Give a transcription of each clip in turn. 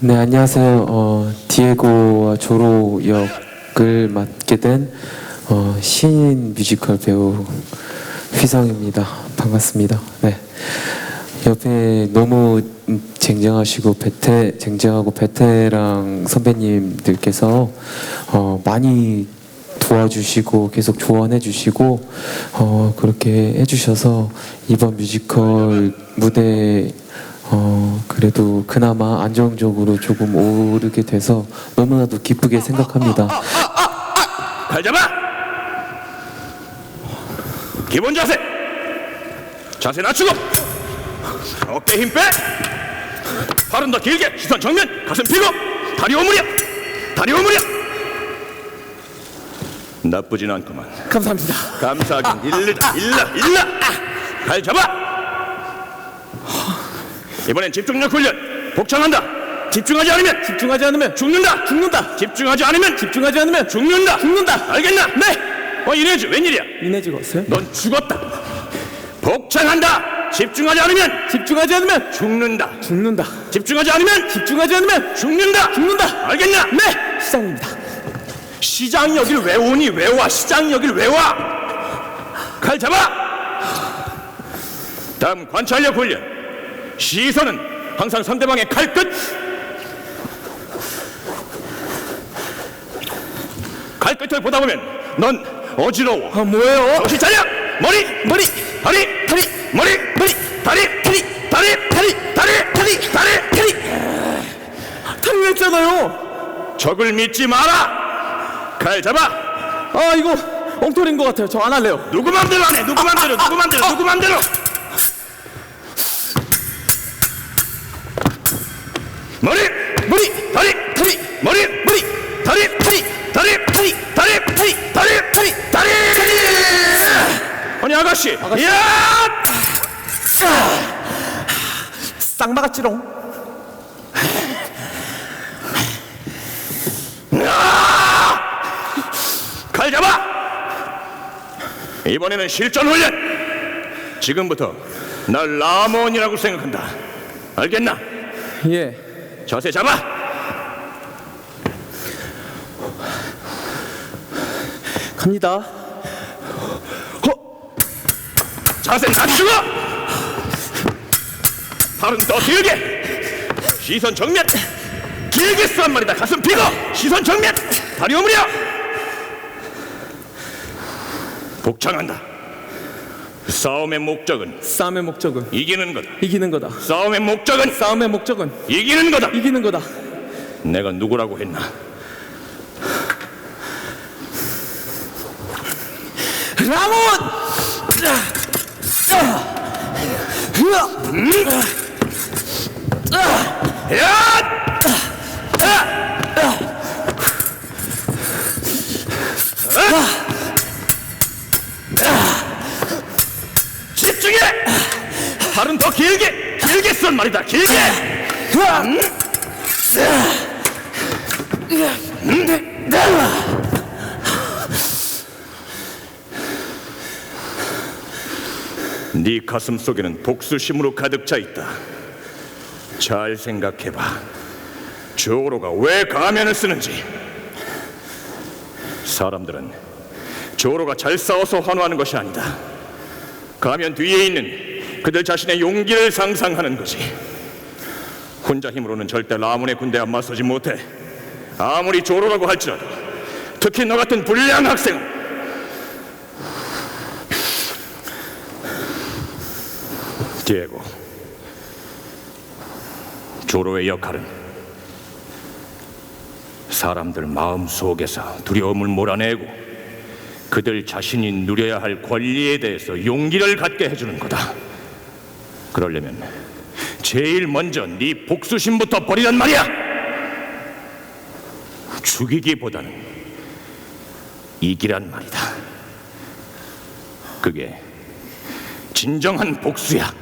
네, 안녕하세요. 어, 디에고와 조로 역을 맡게 된 어, 신인 뮤지컬 배우 휘성입니다. 반갑습니다. 네. 옆에 너무 쟁쟁하시고 베테 쟁쟁하고 베테랑 선배님들께서 어, 많이 도와주시고 계속 조언해 주시고 어, 그렇게 해주셔서 이번 뮤지컬 무대 어, 그래도 그나마 안정적으로 조금 오르게 돼서 너무나도 기쁘게 생각합니다. 발 잡아! 기본 자세! 자세 낮추고! 어깨 힘 빼! 팔은 더 길게! 시선 정면! 가슴 펴고! 다리 오므려! 다리 오므려! 나쁘진 않구만 감사합니다. 감사하긴 일르다 일라 일라 발 잡아! 이번엔 집중력 훈련 복창한다 집중하지 않으면 집중하지 않으면 죽는다 죽는다. 집중하지 않으면 집중하지 않으면 죽는다 죽는다. 알겠나? 네 어, 이래지 웬일이야 이내지가 없어요? 넌 죽었다. 복창한다. 집중하지 않으면 집중하지 않으면 죽는다. 죽는다. 집중하지 않으면 집중하지 않으면 죽는다. 죽는다. 알겠나? 네, 시장입니다. 시장 여길 왜 오니? 왜 와? 시장 여길 왜 와? 칼 잡아. 다음 관찰력 훈련. 시선은 항상 상대방의 칼 끝. 칼 끝을 보다 보면 넌 어지러워. 아 뭐예요? 정신 차려! 머리! 머리! 다리! 다리! 머리! 머리! 다리! 다리! 다리! 다리! 다리! 다리! 다리! 다리! 탈렸잖아요. 적을 믿지 마라! 칼 잡아! 아 이거 엉터리인 것 같아요. 저 안 할래요. 누구 맘대로 안 해! 누구 맘대로! 누구 맘대로! 누구 맘대로! 머리! 머리, 다리! 다리, 머리! 머리! 다리! 다리! 다리! 다리! 다리! 다리! 다리! 다리! 다리! 아니 아가씨! 아가씨. 야! 쌍마가찌롱. 칼 잡아! 이번에는 실전 훈련! 지금부터 날 라몬이라고 생각한다. 알겠나? 예. 자세 잡아! 갑니다. 자세 낮추고! 팔은 더 길게! 시선 정면! 길게 쓰란 말이다. 가슴 피고! 시선 정면! 다리 오므려! 복창한다. 싸움의 목적은 싸움의 목적은 이기는 거다. 이기는 거다. 싸움의 목적은 싸움의 목적은 이기는 거다. 이기는 거다. 내가 누구라고 했나? 라몬! 야! 길게! 길게 쓴 말이다, 길게! 네 가슴 속에는 복수심으로 가득 차 있다. 잘 생각해봐. 조로가 왜 가면을 쓰는지. 사람들은 조로가 잘 싸워서 환호하는 것이 아니다. 가면 뒤에 있는 그들 자신의 용기를 상상하는 거지. 혼자 힘으로는 절대 라문의 군대와 맞서지 못해. 아무리 조로라고 할지라도 특히 너 같은 불량 학생은 디에고 조로의 역할은 사람들 마음 속에서 두려움을 몰아내고 그들 자신이 누려야 할 권리에 대해서 용기를 갖게 해주는 거다. 그러려면 제일 먼저 네 복수심부터 버리란 말이야. 죽이기보다는 이기란 말이다. 그게 진정한 복수야.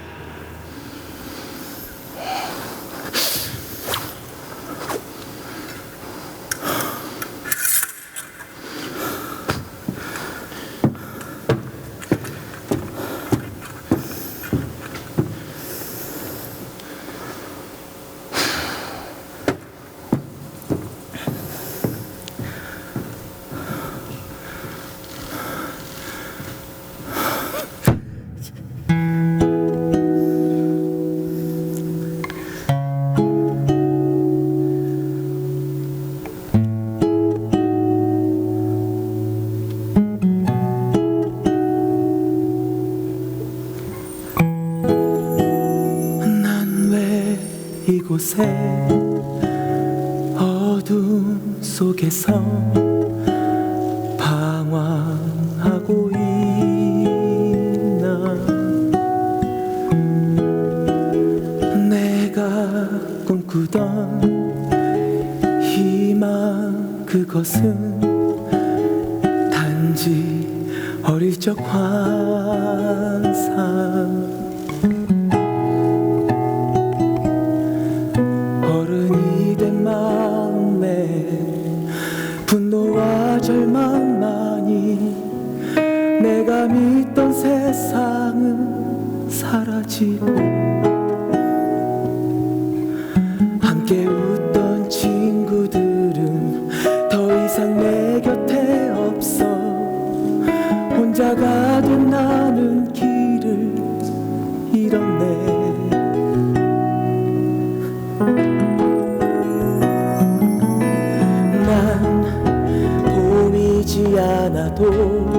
이곳에 어둠 속에서 방황하고 있나? 내가 꿈꾸던 희망 그것은 단지 어릴 적 환상 사라지고 함께 웃던 친구들은 더 이상 내 곁에 없어. 혼자가 된 나는 길을 잃었네. 난 보이지 않아도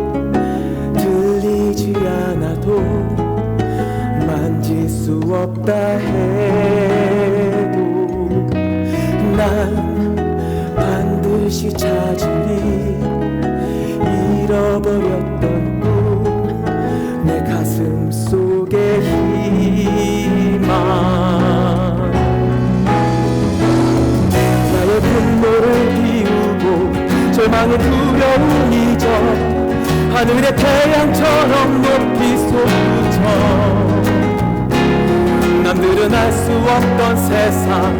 없다 해도 난 반드시 찾으리 잃어버렸던 꿈 내 가슴 속의 희망. 나의 분노를 비우고 절망의 두려움 잊어 하늘의 태양처럼 높이 솟구쳐 남들은 알 수 없던 세상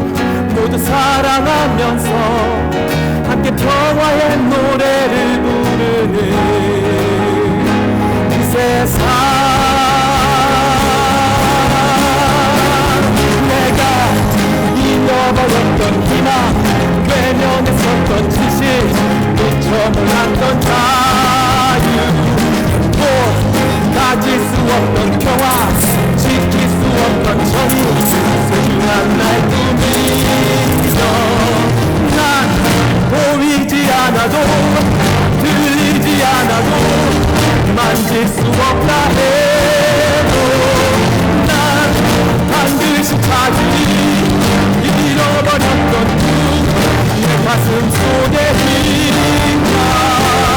모두 사랑하면서 함께 평화의 노래를 부르는 그 세상. 내가 잃어버렸던 희망 외면했었던 진실 미처 몰랐던 자 수 없다 해도 난 반드시 찾으리 잃어버렸던 꿈내 가슴 속에 있다